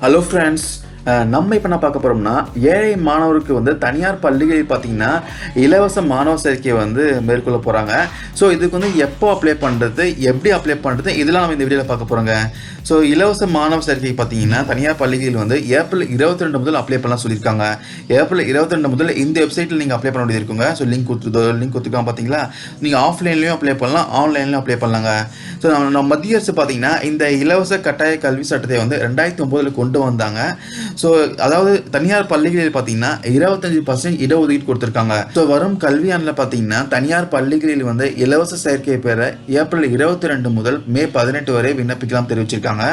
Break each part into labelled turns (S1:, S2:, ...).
S1: Hello friends, நம்ம இப்போ நான் பார்க்க போகிறோம்னா ஏழை மாணவருக்கு வந்து தனியார் பள்ளிகளில் பார்த்தீங்கன்னா இலவச மாணவ சேர்க்கையை வந்து மேற்கொள்ள போகிறாங்க ஸோ இதுக்கு வந்து எப்போ அப்ளை பண்ணுறது எப்படி அப்ளை பண்ணுறது இதெல்லாம் நம்ம இந்த வீடியோவில் பார்க்க போகிறோங்க ஸோ இலவச மாணவ சேர்க்கை பார்த்தீங்கன்னா தனியார் பள்ளிகளில் வந்து ஏப்ரல் இருபத்தி ரெண்டு முதல் அப்ளை பண்ணலாம் சொல்லியிருக்காங்க. ஏப்ரல் இருபத்தி ரெண்டு முதல் இந்த வெப்சைட்டில் நீங்கள் அப்ளை பண்ண வேண்டியது இருக்குங்க. ஸோ லிங்க் கொடுத்துருதோ லிங்க் கொடுத்துருக்காங்க பார்த்தீங்களா? நீங்கள் ஆஃப்லைன்லேயும் அப்ளை பண்ணலாம் ஆன்லைன்லையும் அப்ளை பண்ணலாங்க. ஸோ நம்ம நம்ம மத்திய அரசு பார்த்தீங்கன்னா இந்த இலவச கட்டாய கல்வி சட்டத்தை வந்து ரெண்டாயிரத்தி ஒம்போதில் கொண்டு வந்தாங்க. ஸோ அதாவது தனியார் பள்ளிகளில் பார்த்தீங்கன்னா இருபத்தஞ்சி பர்சன்ட் இடஒதுக்கீடு கொடுத்துருக்காங்க. ஸோ வரும் கல்வியாண்டில் பார்த்தீங்கன்னா தனியார் பள்ளிகளில் வந்து இலவச சேர்க்கை பெற ஏப்ரல் இருபத்தி ரெண்டு முதல் மே பதினெட்டு வரை விண்ணப்பிக்கலாம் தெரிவிச்சிருக்காங்க.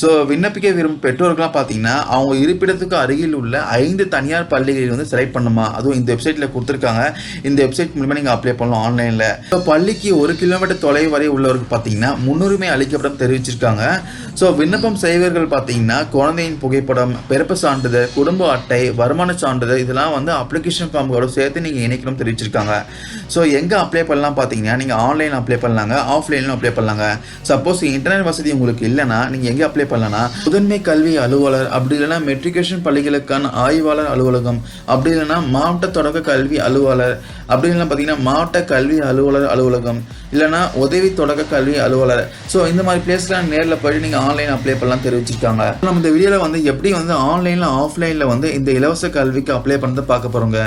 S1: ஸோ விண்ணப்பிக்க விரும்பும் பெற்றோர்கள்லாம் பார்த்தீங்கன்னா அவங்க இருப்பிடத்துக்கு அருகில் உள்ள ஐந்து தனியார் பள்ளிகளில் வந்து செலக்ட் பண்ணுமா? அதுவும் இந்த வெப்சைட்டில் கொடுத்துருக்காங்க. இந்த வெப்சைட் மூலமாக நீங்கள் அப்ளை பண்ணலாம் ஆன்லைனில் ஸோ பள்ளிக்கு ஒரு கிலோமீட்டர் தொலைவு வரை உள்ளவருக்கு பார்த்தீங்கன்னா முன்னுரிமை அளிக்கப்படும் தெரிவிச்சிருக்காங்க. ஸோ விண்ணப்பம் செய்வர்கள் பார்த்தீங்கன்னா குழந்தையின் புகைப்படம் பிறப்பு சான்றிதழ் குடும்ப அட்டை வருமான சான்றிதழ் இதெல்லாம் வந்து அப்ளிகேஷன் ஃபார்மோட சேர்த்து நீங்கள் இணைக்கணும் தெரிவிச்சிருக்காங்க. ஸோ எங்கே அப்ளை பண்ணலாம் பார்த்தீங்கன்னா நீங்கள் ஆன்லைன் அப்ளை பண்ணலாங்க ஆஃப்லைன்லையும் அப்ளை பண்ணலாங்க. சப்போஸ் இன்டர்நெட் வசதி உங்களுக்கு இல்லைன்னா நீங்கள் எங்கே அப்ளை பண்ணலாம்னா முதன்மை கல்வி அலுவலர் அப்படி இல்லைன்னா மெட்ரிகுலேஷன் பள்ளிகளுக்கான ஆய்வாளர் அலுவலகம் அப்படி இல்லைன்னா மாவட்ட தொடக்க கல்வி அலுவலர் அப்படி இல்லைன்னா பார்த்தீங்கன்னா மாவட்ட கல்வி அலுவலர் அலுவலகம். இல்லைன்னா உதவி தொடக்க கல்வி அலுவலர். ஸோ இந்த மாதிரி பிளேஸ்லாம் நேரில் போயிட்டு நீங்கள் ஆன்லைன் அப்ளை பண்ணலாம் தெரிவிச்சிருக்காங்க. நம்ம இந்த வீடியோவில் வந்து எப்படி வந்து ஆன்லைனில் ஆஃப்லைனில் வந்து இந்த இலவச கல்விக்கு அப்ளை பண்ணுறது பார்க்க போகிறோங்க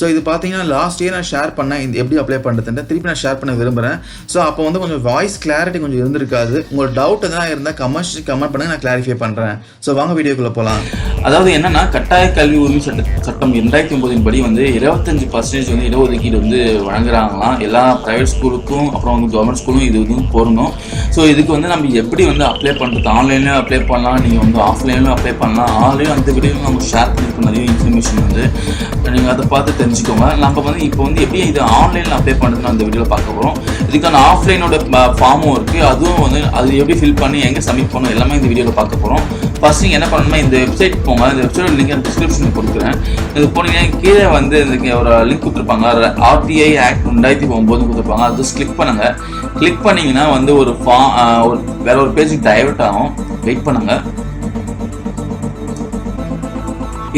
S1: ஸோ இது பார்த்தீங்கன்னா லாஸ்ட் இயர் நான் ஷேர் பண்ணேன் இந்த எப்படி அப்ளை பண்ணுறதுன்னு திருப்பி நான் ஷேர் பண்ண விரும்புகிறேன் ஸோ அப்போ வந்து கொஞ்சம் வாய்ஸ் கிளாரிட்டி கொஞ்சம் இருந்திருக்காது. உங்களோட டவுட் எதனா இருந்தால் கமெண்ட்ஸ் கமெண்ட் பண்ணுங்க நான் கிளாரிஃபை பண்ணுறேன் ஸோ வாங்க வீடியோக்குள்ளே போகலாம்
S2: அதாவது என்னன்னா கட்டாய கல்வி உரிமை சட்ட சட்டம் ரெண்டாயிரத்தி ஒன்பதின் படி வந்து இருபத்தஞ்சு பர்சன்டேஜ் வந்து இடஒதுக்கீடு வந்து வழங்குறாங்களாம். எல்லா ப்ரைவேட் ஸ்கூலுக்கும் அப்புறம் வந்து கவர்மெண்ட் ஸ்கூலும் இது வந்து பொருந்தும். ஸோ இதுக்கு வந்து நம்ம எப்படி வந்து அப்ளை பண்ணுறது ஆன்லைன்லேயும் அப்ளை பண்ணலாம். நீங்கள் வந்து ஆஃப்லைன்லையும் அப்ளை பண்ணலாம். ஆன்லைன் அந்த வீடியோ நம்ம ஷேர் பண்ணியிருக்கோம் நிறைய இன்ஃபர்மேஷன் வந்து. நீங்கள் அதை பார்த்து தெரிஞ்சுக்கோங்க. நம்ம வந்து இப்போ வந்து எப்படி இது ஆன்லைனில் அப்ளை பண்ணுறதுன்னு அந்த வீடியோவில் பார்க்க போகிறோம் இதுக்கான ஆஃப்லைனோட ஃபார்மும் இருக்குது அதுவும் வந்து அது எப்படி ஃபில் பண்ணி எங்கே சப்மிட் பண்ணணும் எல்லாமே இந்த வீடியோவில் பார்க்க போகிறோம் ஃபர்ஸ்ட் நீங்கள் என்ன பண்ணணும்னா இந்த வெப்சைட் போங்க. இந்த வெப்சைட் லிங்க் டிஸ்கிரிப்ஷனில் கொடுக்குறேன் இது போனீங்கன்னா கீழே வந்து இதுக்கு ஒரு லிங்க் கொடுத்துருப்பாங்க. ஆர்டிஐ ஆக்ட் ரெண்டாயிரத்தி ஒம்பது கொடுத்துருப்பாங்க. அது ஜஸ்ட் கிளிக் பண்ணுங்க. கிளிக் பண்ணீங்கன்னா வந்து ஒரு ஃபா ஒரு வேற ஒரு பேஜுக்கு டைவர்ட் ஆகும். வெயிட் பண்ணுங்க.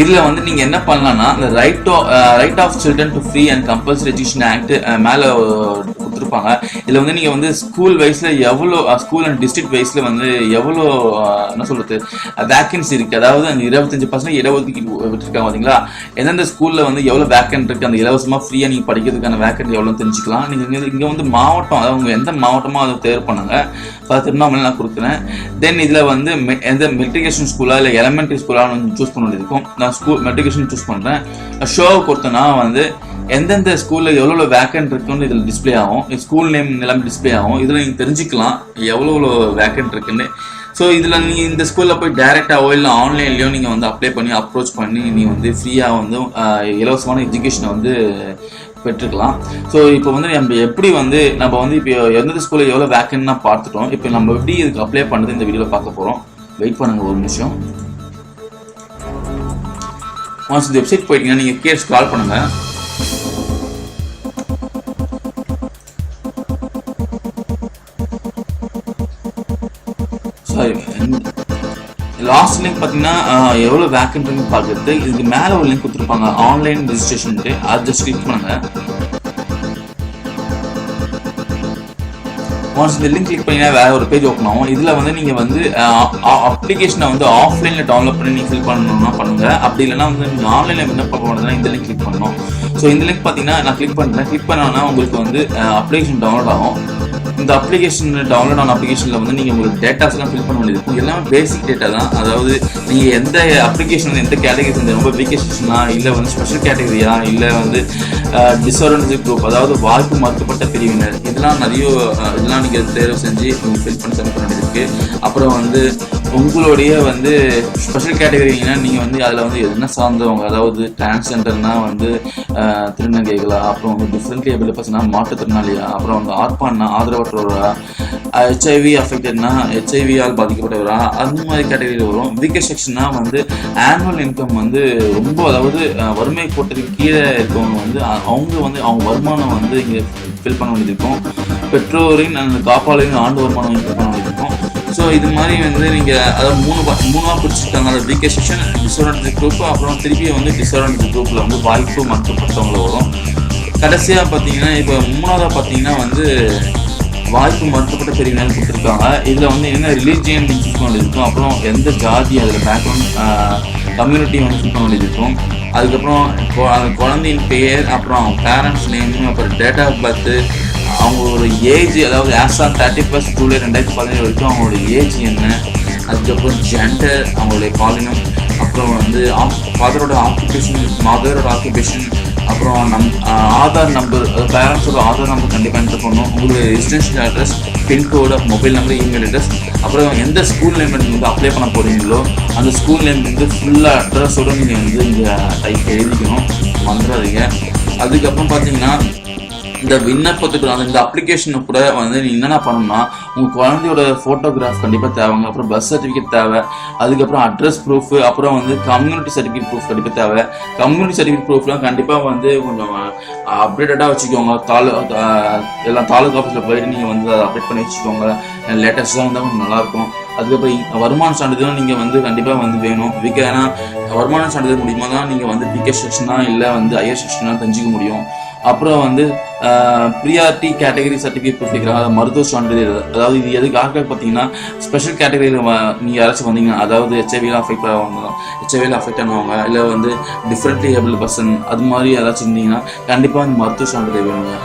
S2: இதில் வந்து நீங்கள் என்ன பண்ணலாம்னா இந்த right right of children to free and compulsory education act மேலே கொடுத்துருப்பாங்க இதில் வந்து நீங்கள் வந்து ஸ்கூல் வைஸில் எவ்வளோ ஸ்கூல் அண்ட் டிஸ்ட்ரிக்ட் வைஸ்ல வந்து எவ்வளோ என்ன சொல்கிறது வேக்கன்சி இருக்குது அதாவது அந்த இருபத்தஞ்சு பர்சன்ட் இடஒதுக்கீடு விட்டுருக்காங்க பார்த்தீங்களா எந்தெந்த ஸ்கூலில் வந்து எவ்வளோ வேக்கன்ட் இருக்குது அந்த இலவசமாக ஃப்ரீயாக நீங்கள் படிக்கிறதுக்கான வேக்கன்ட் எவ்வளோன்னு தெரிஞ்சுக்கலாம். நீங்கள் இங்கே வந்து மாவட்டம் அதாவது அவங்க எந்த மாவட்டமோ அதை தேர்வு பண்ணுங்க. இப்போ திருவண்ணாமலை நான் கொடுக்குறேன். தென் இதில் வந்து மெ- எந்த மெட்ரிகேஷன் ஸ்கூலா இல்லை எலமெண்ட்ரி ஸ்கூலா சூஸ் பண்ண வேண்டியது இருக்கும். நான் ஸ்கூல் மெட்ரிகேஷன் சூஸ் பண்ணுறேன் ஷோவை பொறுத்தனா வந்து எந்தெந்த ஸ்கூலில் எவ்வளோ எவ்வளோ வேக்கன்ட் இருக்குன்னு இதில் டிஸ்ப்ளே ஆகும். ஸ்கூல் நேம் எல்லாமே டிஸ்ப்ளே ஆகும். இதில் நீங்கள் தெரிஞ்சுக்கலாம் எவ்வளோ எவ்வளோ வேக்கன்ட் இருக்குன்னு. ஸோ இதில் நீங்கள் இந்த ஸ்கூலில் போய் டேரெக்டாகவோ இல்லை ஆன்லைன்லேயோ நீங்கள் வந்து அப்ளை பண்ணி அப்ரோச் பண்ணி நீங்கள் வந்து ஃப்ரீயாக வந்து இலவசமான எஜுகேஷனை வந்து பெற்றுக்கலாம். ஸோ இப்போ வந்து நம்ம எப்படி வந்து நம்ம வந்து இப்போ எந்தெந்த ஸ்கூலில் எவ்வளோ வேக்கன்னா பார்த்துட்டோம். இப்போ நம்ம எப்படி இதுக்கு அப்ளை பண்ணுறது இந்த வீடியோவில் பார்க்க போகிறோம் வெயிட் பண்ணுங்கள் ஒரு நிமிஷம். ஒன்ஸ் இந்த வெப்சைட் போயிட்டீங்கன்னா நீங்கள் கீழே ஸ்க்ரால் பண்ணுங்கள் லாஸ்ட் லிங்க் பார்த்தீங்கன்னா எவ்வளோ வேக்கன்ட்னு பார்க்குறது இதுக்கு மேலே ஒரு லிங்க் கொடுத்துருப்பாங்க. ஆன்லைன் ரெஜிஸ்ட்ரேஷனுக்கு அது ஜஸ்ட் கிளிக் பண்ணுங்க. ஒன்ஸ் இந்த லிங்க் கிளிக் பண்ணீங்கன்னா வேற ஒரு பேஜ் ஓப்பன் ஆகும். இதில் வந்து நீங்கள் வந்து அப்ளிகேஷனை வந்து ஆஃப்லைனில் டவுன்லோட் பண்ணி நீங்கள் ஃபில் பண்ணணும்னா பண்ணுங்க. அப்படி இல்லைன்னா வந்து நீங்கள் ஆன்லைனில் விண்ணப்பம் பண்ணுறதுனா இந்த லிங்க் கிளிக் பண்ணணும். ஸோ இந்த லிங்க் பார்த்தீங்கன்னா நான் கிளிக் பண்ணுறேன் கிளிக் பண்ணோன்னா உங்களுக்கு வந்து அப்ளிகேஷன் டவுன்லோட் ஆகும். இந்த அப்ளிகேஷன் டவுன்லோட் ஆன அப்ளிகேஷனில் வந்து நீங்கள் உங்களுக்கு டேட்டாஸ்லாம் ஃபில் பண்ண வேண்டியது இருக்கும். எல்லாமே பேசிக் டேட்டா தான். அதாவது நீங்கள் எந்த அப்ளிகேஷன் எந்த கேட்டகரி சேர்ந்த ரொம்ப வீக்கஸ்டா இல்லை வந்து ஸ்பெஷல் கேட்டகரியா இல்லை வந்து டிஸ்அட்வான்டேஜ் குரூப் அதாவது வாய்ப்பு மறுக்கப்பட்ட பிரிவினர் இதெல்லாம் நிறைய இதெல்லாம் நீங்கள் தேர்வு செஞ்சு ஃபில் பண்ணி சப்மிட் பண்ண இருக்கு. அப்புறம் வந்து உங்களுடைய வந்து ஸ்பெஷல் கேட்டகரினா நீங்கள் வந்து அதில் வந்து என்ன சார்ந்தவங்க அதாவது டிரான்ஸ்ஜெண்டர்னா வந்து திருநங்கைகளா அப்புறம் வந்து டிஃப்ரெண்ட் ஏபிள் பர்சனா மாற்றுத்திறனாளியா அப்புறம் வந்து ஆர்ப்பான்னா ஆதரவற்றவரா ஹெச்ஐவி அஃபெக்டட்னா ஹெச்ஐவியால் பாதிக்கப்பட்டவரா அந்த மாதிரி கேட்டகரியில் வரும். வீக்கர் செக்ஷன்னா வந்து ஆனுவல் இன்கம் வந்து ரொம்ப அதாவது வறுமை கோட்டத்துக்கு கீழே இருக்கவங்க வந்து அவங்க வந்து அவங்க வருமானம் வந்து இங்கே ஃபில் பண்ண வேண்டியது இருக்கும். பெற்றோரின் அந்த காப்பாளரின் ஆண்டு வருமானம் ஃபில் பண்ண வேண்டியது ஸோ இது மாதிரி வந்து நீங்கள் அதாவது மூணு மூணாக பிடிச்சிருக்காங்க. அந்த விகே செக்ஷன் டிஸ்அட்வான்டேஜ் குரூப் அப்புறம் திருப்பி வந்து டிஸ்அட்வான்டேஜ் குரூப்பில் வந்து வாய்ப்பு மறுக்கப்பட்டவங்கள வரும். கடைசியாக பார்த்தீங்கன்னா இப்போ மூணாவதாக பார்த்தீங்கன்னா வந்து வாய்ப்பு மறுக்கப்பட்ட பிரிவினர் கொடுத்துருக்காங்க. இதில் வந்து என்ன ரிலீஜியன் சூஸ் பண்ண இருக்கும். அப்புறம் எந்த ஜாதி அதில் பேக்ரவுண்ட் கம்யூனிட்டி வந்து சூஸ் பண்ண இருக்கும். அதுக்கப்புறம் அந்த குழந்தையின் பெயர் அப்புறம் பேரண்ட்ஸ் நேம் அப்புறம் டேட் ஆஃப் பர்த்து அவங்களோட ஏஜ் அதாவது as on thirty first July ரெண்டாயிரத்தி பதினேழு வரைக்கும் அவங்களோட ஏஜ் என்ன? அதுக்கப்புறம் ஜெண்டர் அவங்களுடைய பாலினம் அப்புறம் வந்து ஃபாதரோட ஆக்குபேஷன் மதரோட ஆக்குபேஷன் அப்புறம் நம் ஆதார் நம்பர் பேரண்ட்ஸோட ஆதார் நம்பர் கண்டிப்பாக என்டர் பண்ணணும். உங்களுடைய residential address pincode mobile number email address அப்புறம் எந்த ஸ்கூல் நேம் வந்து அப்ளை பண்ண போகிறீங்களோ அந்த ஸ்கூல் நேம் வந்து ஃபுல்லாக அட்ரஸோடு நீங்கள் வந்து இங்கே டைப் எழுதிக்கணும். மறந்துடாதீங்க. அதுக்கப்புறம் பார்த்தீங்கன்னா இந்த விண்ணப்பத்துக்கு அந்த இந்த அப்ளிகேஷனை கூட வந்து நீ என்னென்ன பண்ணணும்னா உங்கள் குழந்தையோட ஃபோட்டோகிராஃப் கண்டிப்பாக தேவைங்க அப்புறம் பஸ் சர்டிஃபிகேட் தேவை. அதுக்கப்புறம் அட்ரஸ் ப்ரூஃப் அப்புறம் வந்து கம்யூனிட்டி சர்டிஃபிகேட் ப்ரூஃப் கண்டிப்பாக தேவை. கம்யூனிட்டி சர்டிஃபிகேட் ப்ரூஃப்லாம் கண்டிப்பாக வந்து கொஞ்சம் அப்டேட்டடாக வச்சுக்கோங்க. தாலு எல்லாம் தாலுகா ஆஃபீஸில் போயிட்டு நீங்கள் வந்து அதை அப்டேட் பண்ணி வச்சுக்கோங்க. லேட்டஸ்ட்டாக இருந்தால் கொஞ்சம் நல்லாயிருக்கும். அதுக்கப்புறம் வருமான சான்றிதழும் நீங்கள் வந்து கண்டிப்பாக வந்து வேணும். விகே ஏன்னா வருமான சான்றிதழ் மூலியமாக தான் நீங்கள் வந்து பிகே செக்ஷனாக இல்லை வந்து ஐயர் செக்ஷனாக தெரிஞ்சிக்க முடியும். அப்புறம் வந்து ப்ரியாரிட்டி கேட்டகரி சர்டிஃபிகேட் கொடுத்துருக்காங்க அதாவது மருத்துவ சான்றிதழ் அதாவது இது எதுக்காக பார்த்தீங்கன்னா ஸ்பெஷல் கேட்டகரியில் நீங்கள் யாராச்சும் வந்தீங்கன்னா அதாவது ஹெச்ஐவியில் அஃபெக்ட் ஆகவங்க ஹெச்ஐவியில் அஃபெக்ட் ஆனவங்க இல்லை வந்து டிஃப்ரெண்ட்லி ஏபிள் பர்சன் அது மாதிரி யாராச்சும் இருந்தீங்கன்னா கண்டிப்பாக அந்த மருத்துவ சான்றிதழ் வேணுங்க.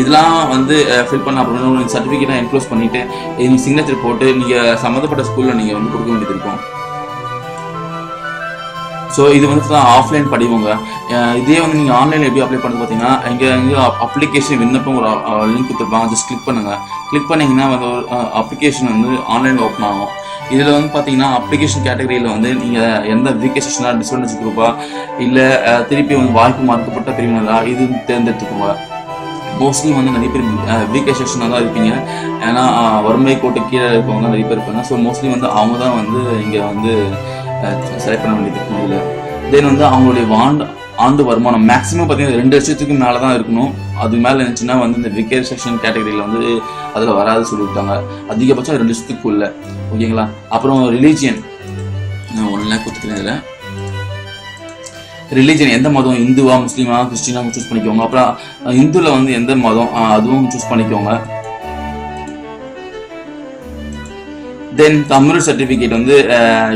S2: இதெல்லாம் வந்து ஃபில் பண்ண அப்புறம் நீங்கள் சர்டிஃபிகேட்டை என்க்ளோஸ் பண்ணிவிட்டு நீங்கள் சிக்னேச்சர் போட்டு நீங்கள் சம்மந்தப்பட்ட ஸ்கூலில் நீங்கள் வந்து கொடுக்க வேண்டியது இருக்கும். ஸோ இது வந்து ஆஃப்லைன் படிவங்க இதே வந்து நீங்கள் ஆன்லைனில் எப்படி அப்ளை பண்ணுறது பார்த்தீங்கன்னா இங்கே இங்கே அப்ளிகேஷன் விண்ணப்பம் ஒரு லிங்க் கொடுத்துருப்பாங்க. ஜஸ்ட் கிளிக் பண்ணுங்கள் கிளிக் பண்ணிங்கன்னா வந்து ஒரு அப்ளிகேஷன் வந்து ஆன்லைனில் ஓப்பன் ஆகும். இதில் வந்து பார்த்தீங்கன்னா அப்ளிகேஷன் கேட்டகரியில் வந்து நீங்கள் எந்த விகே செக்ஷனாக டிஸ்அட்வான்டேஜ் குரூப்பா இல்லை திருப்பி வந்து வாய்ப்பு மறுக்கப்பட்ட பிரிவினரா இது தேர்ந்தெடுத்துக்கோங்க. மோஸ்ட்லி வந்து நிறைய பேர் விகே செக்ஷனாக தான் இருப்பீங்க. ஏன்னா வறுமை கோட்டு கீழே இருக்கவங்க நிறைய பேர் இருப்பாங்க. ஸோ மோஸ்ட்லி வந்து அவங்க தான் வந்து இங்கே வந்து செலக்ட் பண்ண வேண்டியது. முடியல. தென் வந்து அவங்களுடைய வாண்ட் ஆண்டு வருமானம் மேக்ஸிமம் பார்த்தீங்கன்னா ரெண்டு லட்சத்துக்கு மேலே தான் இருக்கணும். அது மேலே இருந்துச்சுன்னா வந்து இந்த விகேர் செக்ஷன் கேட்டகரியில் வந்து அதில் வராது சொல்லிவிட்டாங்க. அதிகபட்சம் ரெண்டு வருஷத்துக்குள்ள. ஓகேங்களா? அப்புறம் ரிலீஜியன் நான் ஒன் லேக் கொடுத்துக்கிறேன் இதில். ரிலீஜன் எந்த மதம்? இந்துவா முஸ்லீமா கிறிஸ்டினா சூஸ் பண்ணிக்கோங்க. அப்புறம் இந்துவில் வந்து எந்த மதம்? அதுவும் சூஸ் பண்ணிக்கோங்க. தென் தமிழ் சர்டிஃபிகேட் வந்து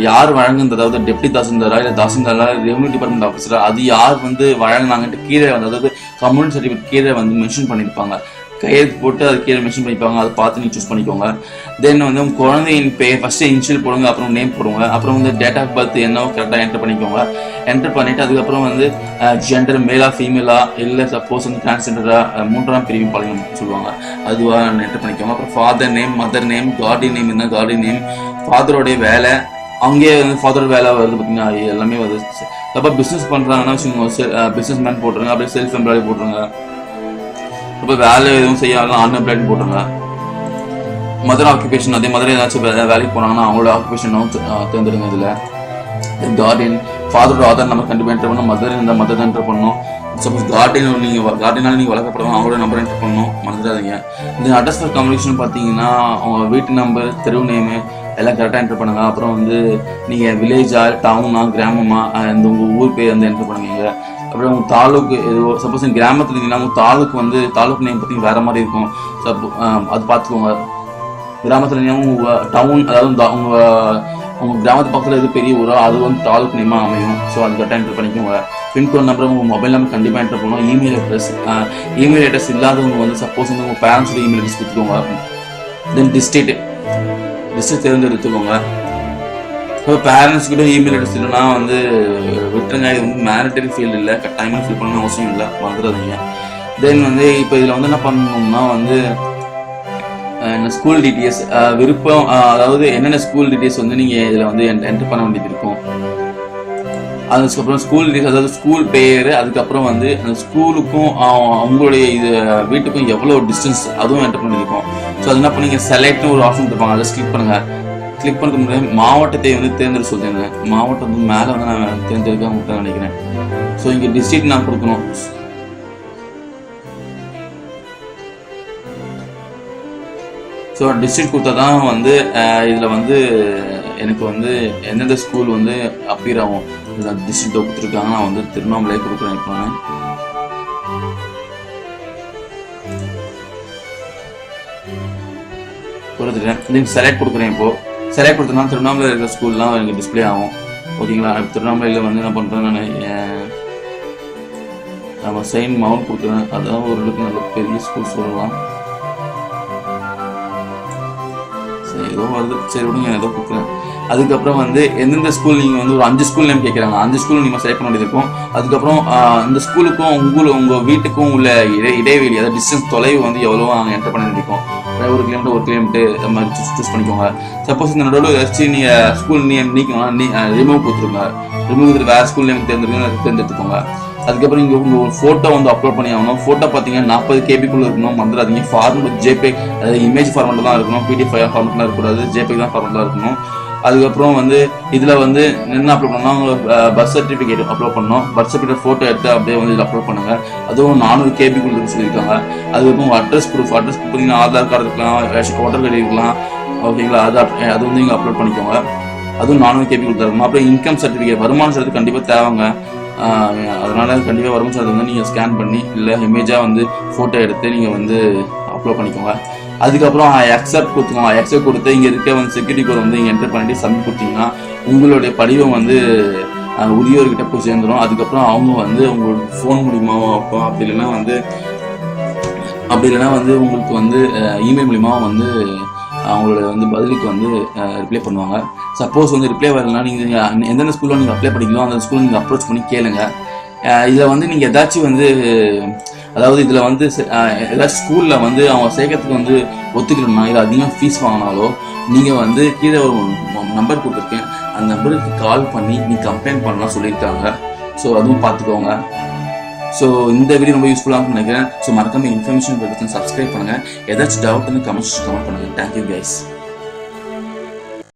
S2: யார் வழங்குனது? அதாவது டெப்டி தாசில்தாரா இல்லை தாசில்தாரா ரெவன்யூ டிபார்ட்மெண்ட் ஆஃபீஸரா அது யார் வந்து வழங்கினாங்கன்ட்டு கீழே வந்து அதாவது கம்யூனிட்டி சர்டிஃபிகேட் கீழே வந்து மென்ஷன் பண்ணியிருப்பாங்க கையெழுத்து போட்டு அது கீழே மென்ஷன் பண்ணிப்பாங்க. அதை பார்த்து நீங்கள் சூஸ் பண்ணிக்கோங்க. தென் வந்து உங்க குழந்தையின் பேர் ஃபஸ்ட்டு இன்ஷியல் போடுங்க அப்புறம் நேம் போடுங்க அப்புறம் வந்து டேட் ஆஃப் பர்த் என்னவோ கரெக்டாக என்டர் பண்ணிக்கோங்க. என்டர் பண்ணிட்டு அதுக்கப்புறம் வந்து ஜெண்டர் மேலா ஃபீமேலா இல்லை சப்போஸ் வந்து டிரான்ஸ்ஜெண்டரா மூன்றாம் பிரிவு பாலினம் சொல்லுவாங்க. அதுவாக என்டர் பண்ணிக்கோங்க. அப்புறம் father name mother name guardian name இருந்தால் கார்டியன் நேம் ஃபாதரோடைய வேலை அங்கேயே வந்து ஃபாதர் வேலை வருது பார்த்தீங்கன்னா எல்லாமே வருது. அப்போ பிஸ்னஸ் பண்ணுறாங்கன்னா வச்சுக்கோங்க. பிஸ்னஸ் மேன் போட்டுருங்க அப்படியே செல்ஃப் எம்ப்ளாயி போட்டுருங்க. இப்போ வேலை எதுவும் செய்யாமல் பிளான் போட்டாங்க மதர் ஆக்குபேஷன் அதே மாதிரி ஏதாச்சும் வேலைக்கு போனாங்கன்னா அவங்களோட ஆக்குபேஷனும் தேர்ந்தெடுங்க இதில் கார்டியன் ஃபாதரோட ஆதார் நம்ம கண்டிப்பாக என்டர் பண்ணணும். மதர் இருந்தால் மதர் தான் என்டர் பண்ணணும். சப்போஸ் கார்டியன் நீங்கள் கார்டியனால் நீங்கள் வளர்க்கப்படணும். அவங்களோட நம்பர் என்டர் பண்ணணும். மறந்துடாதீங்க. இந்த அட்ரஸ் ஃபார் கம்யூனிகேஷன் பார்த்தீங்கன்னா அவங்க வீட்டு நம்பர் தெருவு நேமு எல்லாம் கரெக்டாக என்டர் பண்ணுங்கள் அப்புறம் வந்து நீங்கள் வில்லேஜா டவுனா கிராமமா இந்த உங்கள் ஊர் பேர் வந்து என்டர் பண்ணுவீங்க அப்புறம் உங்கள் தாலுக்கு எதுவோ சப்போஸ் நீங்கள் கிராமத்தில் இருந்தீங்கன்னா உங்கள் தாலுக்கு வந்து தாலுக்கு நேம் பார்த்தீங்கன்னா வேறு மாதிரி இருக்கும். சப்போ அது பார்த்துக்கோங்க கிராமத்தில் இருந்தீங்கன்னா டவுன் அதாவது இந்த உங்கள் கிராமத்து பக்கத்தில் எது பெரிய ஊரோ அது வந்து தாலுக்கு நேமாக அமையும். ஸோ அது கரெக்டாக என்டர் பண்ணிக்கோங்க. பின்கோட் நம்பர் உங்கள் மொபைல் நம்பர் கண்டிப்பாக என்டர் பண்ணணும். இமெயில் அட்ரஸ் இமெயில் அட்ரஸ் இல்லாதவங்க வந்து சப்போஸ் வந்து உங்கள் பேரண்ட்ஸோட இமெயில் அட்ரஸ் கொடுத்துக்கோங்க. தென் டிஸ்ட்ரிக்ட் டிஸ்ட்ரிக்ட் தேர்ந்தெடுத்துக்கோங்க. இப்போ பேரண்ட்ஸ் கிட்ட இமெயில் அட்ரஸ் வந்து விட்டுருங்க இது வந்து மேரிட்டரி ஃபீல்டு இல்லை கட்டாயமாக ஃபில் பண்ணணும் அவசியம் இல்லை வந்துடாதீங்க தென் வந்து இப்போ இதில் வந்து என்ன பண்ணணும்னா வந்து என்ன ஸ்கூல் டீட்டெயில்ஸ் விருப்பம் அதாவது என்னென்ன ஸ்கூல் டீட்டெயில்ஸ் வந்து நீங்கள் இதில் வந்து என்டர் பண்ண வேண்டியது இருக்கும். அதுக்கப்புறம் ஸ்கூல் டீட்டெயில்ஸ் அதாவது ஸ்கூல் பேர் அதுக்கப்புறம் வந்து அந்த ஸ்கூலுக்கும் அவங்களுடைய இது வீட்டுக்கும் எவ்வளோ டிஸ்டன்ஸ் அதுவும் என்டர் பண்ணியிருக்கோம் ஸோ அது என்ன பண்ணுங்க செலக்ட்னு ஒரு ஆப்ஷன் கொடுப்பாங்க அதை ஸ்கிப் பண்ணுங்கள் கிளிக் பண்ணுறது முன்னாடி மாவட்டத்தை வந்து தேர்ந்தெடுக்க சொல்லுங்க மாவட்டம் வந்து மேலே வந்து நான் தேர்ந்தெடுக்க முட்டை நினைக்கிறேன். ஸோ இங்கே டிஸ்ட்ரிக்ட் நான் கொடுக்கணும். ஸோ டிஸ்ட்ரிக்ட் கொடுத்தா தான் வந்து இதில் வந்து எனக்கு வந்து எந்தெந்த ஸ்கூல் வந்து அப்பீர் ஆகும். டிஸ்ட்ரிக்ட் கொடுத்துருக்காங்க. நான் வந்து திருவண்ணாமலை கொடுக்குறேன் இப்போ நான். கொடுத்துட்டேன். செலக்ட் கொடுக்குறேன் இப்போ. செலக்ட் கொடுத்தனா திருவண்ணாமலை இருக்கிற ஸ்கூல்லாம் எனக்கு டிஸ்ப்ளே ஆகும். ஓகேங்களா? திருவண்ணாமலையில் வந்து என்ன பண்ணுறேன் நான் நம்ம செயின்ட் மவுண்ட் கொடுக்குறேன். அதுதான் ஓரளவுக்கு நல்ல பெரிய ஸ்கூல் சொல்லலாம். சரி ஏதோ வருது. சரி விடுங்க ஏதோ கொடுக்குறேன். அதுக்கப்புறம் வந்து எந்தெந்த ஸ்கூல் நீங்கள் வந்து ஒரு அஞ்சு ஸ்கூல் நேம் கேட்குறாங்க அஞ்சு ஸ்கூல் நீங்கள் செலக்ட் பண்ண வேண்டியது இருக்கும். அதுக்கப்புறம் அந்த இந்த ஸ்கூலுக்கும் உங்கள் உங்கள் வீட்டுக்கும் உள்ள இடை இடைவெளி அதாவது டிஸ்டன்ஸ் தொலைவு வந்து எவ்வளோ அங்கே என்டர் பண்ண வேண்டியிருக்கும். ஒரு கிலோமீட்டர் ஒரு கிலோமீட்டர் நம்ம சூஸ் பண்ணிக்கோங்க. சப்போஸ் இந்த நடுவில் ஏதாச்சும் நீங்கள் ஸ்கூல் நேம் நீக்கணும் நீ ரிமூவ் கொடுத்துருங்க. ரிமூவ் கொடுத்துட்டு வேறு ஸ்கூல் நேம் தேர்ந்தெடுக்கணும் தேர்ந்தெடுத்துக்கோங்க. அதுக்கப்புறம் இங்கே உங்கள் ஒரு ஃபோட்டோ வந்து அப்லோட் பண்ணி ஆகணும். ஃபோட்டோ பார்த்தீங்கன்னா நாற்பது கேபிக்குள்ளே இருக்கணும் மறந்துடாதீங்க. ஃபார்மெட் ஜேபே அதாவது இமேஜ் ஃபார்மெட்டில் தான் இருக்கணும். பிடிஎஃப் ஃபார்மெட்லாம் இருக்கக்கூடாது ஜேபே தான் ஃபார்மெட்டில் இருக்கணும். அதுக்கப்புறம் வந்து இதில் வந்து என்ன அப்லோட் பண்ணால் பர்த் சர்டிஃபிகேட் அப்லோட் பண்ணணும் பர்த் சர்டிஃபிகேட் ஃபோட்டோ எடுத்து அப்படியே வந்து இதில் அப்லோட் பண்ணுங்க. அதுவும் நானூறு கேபி இருக்கு சொல்லியிருக்காங்க. அதுக்கப்புறம் உங்கள் அட்ரஸ் ப்ரூஃப் அட்ரஸ் பார்த்தீங்கன்னா ஆதார் கார்டு இருக்கலாம் ரேஷன் ஓட்டர் கார்டு இருக்கலாம். ஓகேங்களா அது அப்- அது வந்து நீங்கள் அப்லோட் பண்ணிக்கோங்க. அதுவும் நானூறு கேபி கொடுத்துருக்கணும் அப்புறம் இன்கம் சர்டிஃபிகேட் வருமான சர்டிஃபிகேட் கண்டிப்பாக தேவைங்க. அதனால் அதனால கண்டிப்பாக வருமான சர்டிஃபிகேட் வந்து நீங்கள் ஸ்கேன் பண்ணி இல்லை இமேஜாக வந்து ஃபோட்டோ எடுத்து நீங்கள் வந்து அப்லோட் பண்ணிக்கோங்க. அதுக்கப்புறம் எக்ஸப்ட் கொடுத்துக்கோங்க. எக்ஸப்ட் கொடுத்து இங்கே இருக்க வந்து செக்யூரிட்டி கோட் வந்து இங்கே என்டர் பண்ணிட்டு சப்மிட் கொடுத்தீங்கன்னா உங்களுடைய படிவம் வந்து உரியவர்கிட்ட போய் சேர்ந்துடும் அதுக்கப்புறம் அவங்க வந்து உங்களுக்கு ஃபோன் மூலிமா அப்போ அப்படி இல்லைன்னா வந்து அப்படி இல்லைன்னா வந்து உங்களுக்கு வந்து இமெயில் மூலிமா வந்து அவங்களோட வந்து பதிலுக்கு வந்து ரிப்ளை பண்ணுவாங்க. சப்போஸ் வந்து ரிப்ளை வரலனா நீங்கள் எந்தெந்த ஸ்கூலில் நீங்கள் அப்ளை பண்ணிக்கலாம் அந்த ஸ்கூலில் நீங்கள் அப்ரோச் பண்ணி கேளுங்க. இதில் வந்து நீங்கள் ஏதாச்சும் வந்து அதாவது இதில் வந்து செ- ஏதாச்சும் ஸ்கூலில் வந்து அவங்க சேர்க்கறதுக்கு வந்து ஒத்துக்கணும்னா இல்லை அதிகமாக ஃபீஸ் வாங்கினாலோ நீங்கள் வந்து கீழே ஒரு நம்பர் கொடுத்துருக்கேன். அந்த நம்பருக்கு கால் பண்ணி நீ கம்ப்ளைண்ட் பண்ணலாம் சொல்லியிருக்காங்க. ஸோ அதுவும் பார்த்துக்கோங்க. ஸோ இந்த வீடியோ ரொம்ப யூஸ்ஃபுல்லாக நினைக்கிறேன். ஸோ மறக்காம இன்ஃபர்மேஷன் பற்றி சப்ஸ்கிரைப் பண்ணுங்கள் ஏதாச்சும் டவுட் வந்து கமெண்ட்ஸ் கமெண்ட் பண்ணுங்கள் தேங்க்யூ கைஸ்